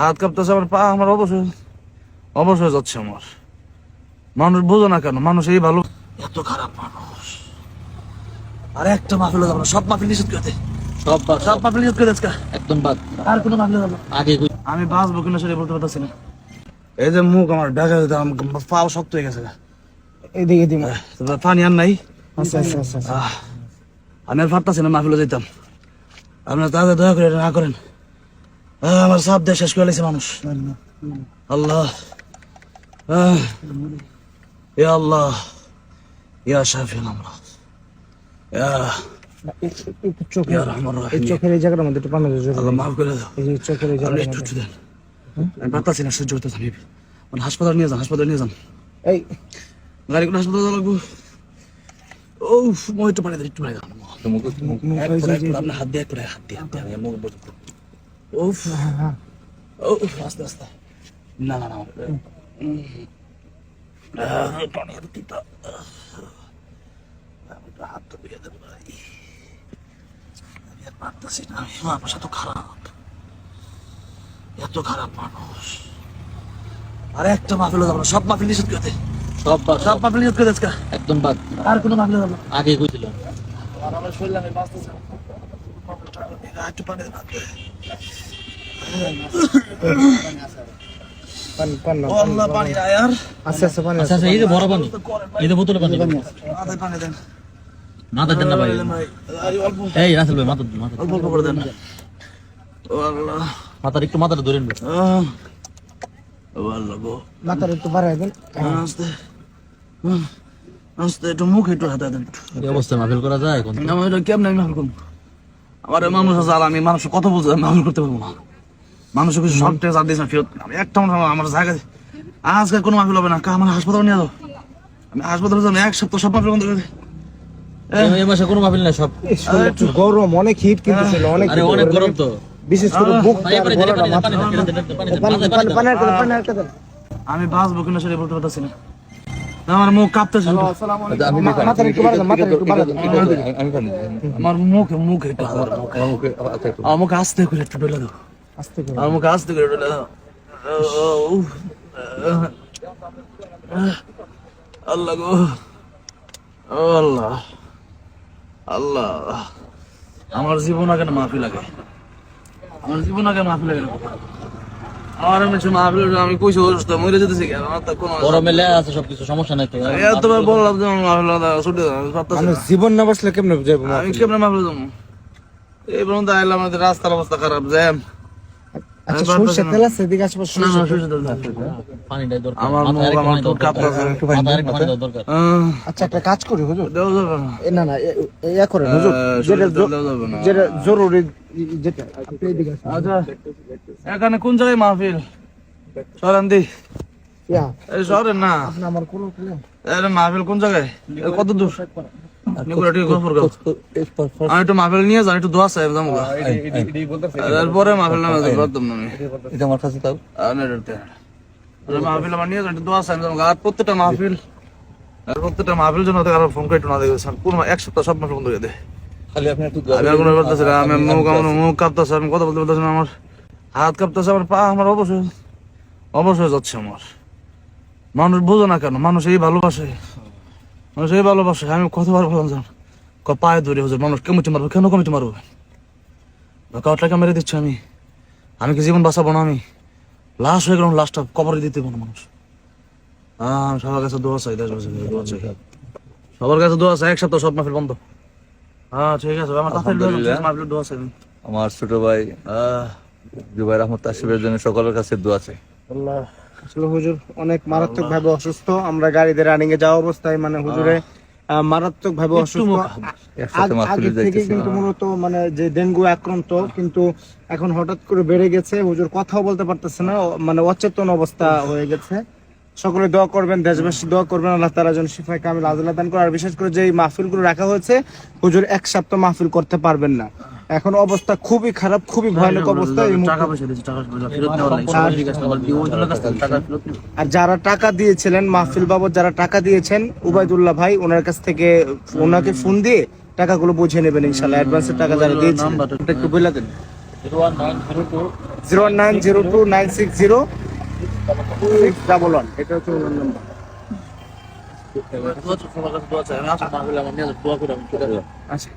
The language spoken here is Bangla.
হাত কাঁপতেছে আমার পা আমার অবশ্যই অবশ্যই যাচ্ছে। আমার। মানুষ বোঝো না কেন মানুষ এই ভালো। এত খারাপ মানুষ। আর একটা মাহফিল যাব না সব মাহফিল নিষেধ করে দে। সব সব মাহফিল নিষেধ করে দে একদম বাদ। আর কোনো মাহফিল যাব আগে আমি বাঁচবো কিনা সেটা বলতে পারতেছি না। এই যে মুখ আমার পাও শক্ত হয়ে গেছে। এদিকে পানি আর নাই? আচ্ছা আচ্ছা আচ্ছা। আমি আর পারতাছি না মাহফিলে যেতাম আপনারা তাদের দয়া করে না করেন। আমার সাপ দিয়ে শেষ করে লেছে মানুষ। আল্লাহ। আহ, ইয়া আল্লাহ। ইয়া আমরা একটু- একটু ইয়া রহমান রহিম। চোখের এই জায়গাটার মধ্যে একটু পানি দিতে আল্লাহ মাফ করে দাও। এই চোখের এই আপনি একটু একটু দেন। আমি পারতাছি না সহ্য করতেছি আমি মানে হাসপাতাল নিয়ে যান হাসপাতাল নিয়ে যান। এই গাড়ি করে হাসপাতাল লাগবো। ও মই একটু পানি দেন একটু পানি দেন। মুখ এই যে- যে- আপনার হাত দিয়ে হাত দিয়ে হাত দিয়ে আমি মুখ উফ। ও আস্তে আস্তে। না না না পানি এত তিতা। আমি একটু হাত তো দিয়ে দেবো ভাই আমি আর পারতেছি না। আমি মানুষ এত খারাপ। এত খারাপ মানুষ। আর একটা মাহফিল যাব সব মাহফিল নিষেধ করে দে। সব সব মাহফিল নিষেধ করে দে একদম বাদ। আর কোনো মাহফিল যাব আগে কইছিলাম। আর আমার শরীরে আমি বাঁচতেছি একটু পানি পানি পানি আচ্ছা আচ্ছা এই যে বড় পানি এই যে বোতলে পানি পানি দেন। মাথা দেন না ভাই দেন ভাই। আর অল্প এই রাসেল ভাই মাথা মাথা অল্প অল্প করে দেন। ও আল্লাহ। মাথার একটু মাথাটা ধরেন ভাই ও আল্লাহ গো। মাথার একটু বাড়াই দেন আস্তে। আস্তে, একটু মুখ একটু হাতে দেন এই অবস্থায় মাহফিল করা যায় কেমনে আমি করব? আমার মানুষ আছে আর আমি মানুষ কত বুঝে আমি করতে পারব না মানুষের কিছু শখ টেস আর দিয়েছে ফেরত আমি একটা মানুষ আমার- আমার জায়গা আজকে কোনো মাফিল হবে না আমার হাসপাতাল নিয়ে যাও আমি হাসপাতালে যাব এক সপ্তাহ সব মাফিল বন্ধ করে। এই- মাসে কোনো মাহফিল নাই সব একটু গরম অনেক হিট কিন্তু ছিল অনেক অনেক গরম তো বিশেষ করে বুক। আমি বাঁচবো কিনা সেটা বলতে পারতেছি না আমার মুখ কাঁপতেছে আমার মুখে মুখে একটু মুখে আস্তে করে একটু ডলে দাও আস্তে করে আস্তে। আল্লাহ গো। আল্লাহ। আল্লাহ। আমার জীবন আগে না মাফি লাগে আমার জীবন আগে মাফি লাগে আমার আমি মাহফিল আমি কইছি অসুস্থ মরে যেতেছি আমার তো কোনো গরমে আছে সবকিছু সমস্যা নাই তো। এতবার বললাম যে আমার মাহফিল ছুটে যাবে পারতাছি মানে জীবন না বসলে কেমনে যাব আমি কেমনে মাহফিল যাব? এই পর্যন্ত আইলাম আমাদের রাস্তার অবস্থা খারাপ জ্যাম। আচ্ছা আমি তেল আছে এদিকে আশেপাশে না না সরষে সুইচ দাও পানিটাই দরকার। আমার মুখ, আমার ঠোঁট কাঁপতেছে, একটু পানি মাথায় আরেকটু পানি দেওয়া দরকার। আচ্ছা একটা কাজ করি হুজুর। দেওয়া যাবে না। না না এ- এ- ইয়া করেন হুজুর। যেটা সরষের তেল দেওয়া যাবে না। যেটা জরুরি যেটা আপনি এদিকে আসুন। আচ্ছা এখানে কোন জায়গায় মাহফিল? সরেন দি। ইয়া। এই সরেন না। আপনি আমার কোনো প্ল্যান মাহফিল কোন জায়গায়? কত দূর? নিকুরা ঠিক গফর গাও আমি একটু মাহফিল নিয়ে যান একটু দোয়া সাহেব যাব গা। মাহফিল নামে। যাব একদম এটা আমার কাছে তাও আর না এটা আরে মাহফিল আমার নিয়ে যান একটু দোয়া সাহেব যাব আর প্রত্যেকটা মাহফিল আর প্রত্যেকটা মাহফিল জন্য তো ফোন করে একটু না দেখে পুরো এক সপ্তাহ সব মাহফিল বন্ধ করে দেয় খালি আপনি একটু আমি মুখ আমার মুখ কাঁপতেছে আমি কথা বলতে না আমার হাত কাঁপতেছে আমার পা আমার অবশ্যই অবশ্যই যাচ্ছে আমার। মানুষ বোঝো না কেন মানুষ এই ভালোবাসে। ভালোবাসে আমি কতবার বললাম জান? পায়ে ধরে হুজুর মানুষ কমিটি মারবো? কেন কমিটি মারবো? কাউটাকে মেরে দিচ্ছি আমি। আমি কি জীবন বাঁচাবো না আমি? লাশ হয়ে গেলাম লাশটা কবরে দিতে মানুষ। হ্যাঁ সবার কাছে দোয়া চাই দেশবাসী দোয়া চাই। সবার কাছে দোয়া চাই এক সপ্তাহ সব বন্ধ। হ্যাঁ ঠিক আছে আমার দোয়া চাই আমার ছোট ভাই জুবাই রহমত তাসিফের জন্য সকলের কাছে দোয়া চাই। আল্লাহ। আসলে হুজুর অনেক মারাত্মক ভাবে অসুস্থ। আমরা গাড়িতে রানিং এ যাওয়া অবস্থায় মানে হুজুরে মারাত্মক ভাবে অসুস্থ। আগ- মাহফিলে থেকে কিন্তু মূলত মানে যে ডেঙ্গু আক্রান্ত কিন্তু এখন হঠাৎ করে বেড়ে গেছে। হুজুর কথাও বলতে পারতেছে না মানে অচেতন অবস্থা হয়ে গেছে। সকলে দোয়া করবেন দেশবাসী দোয়া করবেন আল্লাহ তারা যেন শিফায় কামিল আজলা দান করে। আর বিশেষ করে যে এই মাহফিলগুলো রাখা হয়েছে হুজুর এক সপ্তাহ মাহফিল করতে পারবেন না। এখন অবস্থা খুবই খারাপ খুবই ভয়ানক অবস্থা। আর যারা টাকা দিয়েছিলেন মাহফিল বাবদ যারা টাকা দিয়েছেন উবায়দুল্লাহ ভাই ওনার কাছ থেকে ওনাকে ফোন দিয়ে টাকাগুলো বুঝে নেবেন ইনশাল্লাহ অ্যাডভান্সের টাকা যারা দিয়েছেন। নাম্বারটা একটু বলে দেন। Zero one nine zero two zero nine zero two nine six zero six double one. এটা হচ্ছে ওনার নাম্বার। আচ্ছা